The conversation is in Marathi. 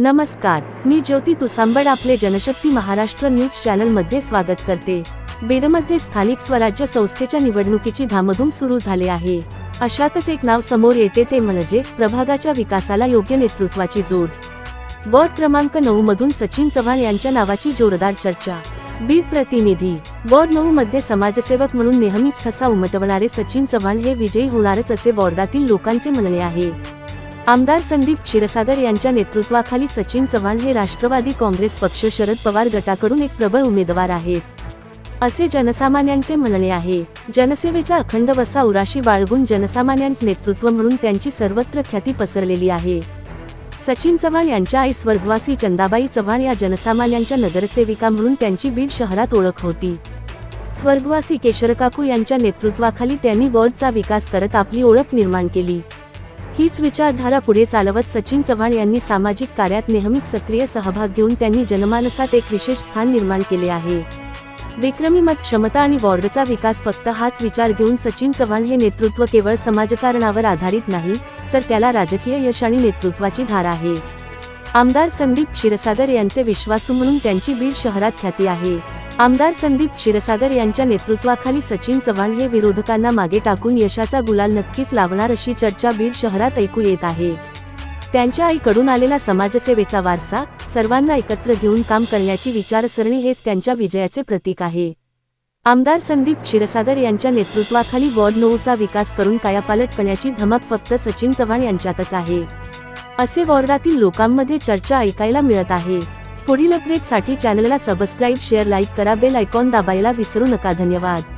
नमस्कार मी ज्योती तुसांबड आपले जनशक्ती महाराष्ट्र न्यूज चॅनलमध्ये स्वागत करते. बेडमध्ये स्थानिक स्वराज्य संस्थेच्या निवडणुकीची धामधूम सुरू झाले आहे. अशातच एक नाव समोर येते ते म्हणजे प्रभागाच्या विकासाला योग्य नेतृत्वाची जोड. वॉर्ड क्रमांक नऊ मधून सचिन चव्हाण यांच्या नावाची जोरदार चर्चा. बी प्रतिनिधी वॉर्ड नऊ मध्ये समाजसेवक म्हणून नेहमीच ठसा उमटवणारे सचिन चव्हाण हे विजयी होणारच असे वॉर्डातील लोकांचे म्हणणे आहे. आमदार संदीप क्षीरसागर यांच्या नेतृत्वाखाली सचिन चव्हाण हे राष्ट्रवादी काँग्रेस पक्ष शरद पवार गटाकडून एक प्रबळ उमेदवार आहेत. असे जनसामान्यांचे म्हणणे आहे. जनसेवेचा अखंड वसा उराशी बाळगून जनसामान्यांचे नेतृत्व म्हणून त्यांची सर्वत्र ख्याती पसरलेली आहे. सचिन चव्हाण यांच्या आई स्वर्गवासी चंदाबाई चव्हाण या जनसामान्यांच्या नगरसेविका म्हणून त्यांची बीड शहरात ओळख होती. स्वर्गवासी केशरकाकू यांच्या नेतृत्वाखाली त्यांनी वॉर्डचा विकास करत आपली ओळख निर्माण केली. हीच विचारधारा पुढे चालवत सचिन चव्हाण यांनी सामाजिक कार्यात नेहमीच सक्रिय सहभाग घेऊन त्यांनी जनमानसात एक विशेष स्थान निर्माण केले आहे. विक्रमी मत क्षमता आणि वॉर्डचा विकास फक्त हाच विचार घेऊन सचिन चव्हाण हे नेतृत्व केवळ समाजकारणावर आधारित नाही तर त्याला राजकीय यश आणि नेतृत्वाची धार आहे. आमदार संदीप क्षीरसागर यांचे विश्वासू म्हणून त्यांची बीड शहरात ख्याती आहे. आमदार संदीप क्षीरसागर यांच्या नेतृत्वाखाली सचिन चव्हाण हे विरोधकांना मागे टाकून यशाचा गुलाल नक्कीच लावणार अशी चर्चा बीड शहरात ऐकू येत आहे. त्यांच्या आईकडून आलेला समाजसेवेचा वारसा सर्वांना एकत्र घेऊन काम करण्याची विचारसरणी हेच त्यांच्या विजयाचे प्रतीक आहे. आमदार संदीप क्षीरसागर यांच्या नेतृत्वाखाली वॉर्ड नऊचा विकास करून कायापालट करण्याची धमक फक्त सचिन चव्हाण यांच्यातच आहे. असे वॉर्डातील लोकांमध्ये चर्चा ऐकायला मिळत आहे. पुढील अपडेटसाठी चॅनलला सबस्क्राईब शेअर लाईक करा बेल आयकॉन दाबायला विसरू नका. धन्यवाद.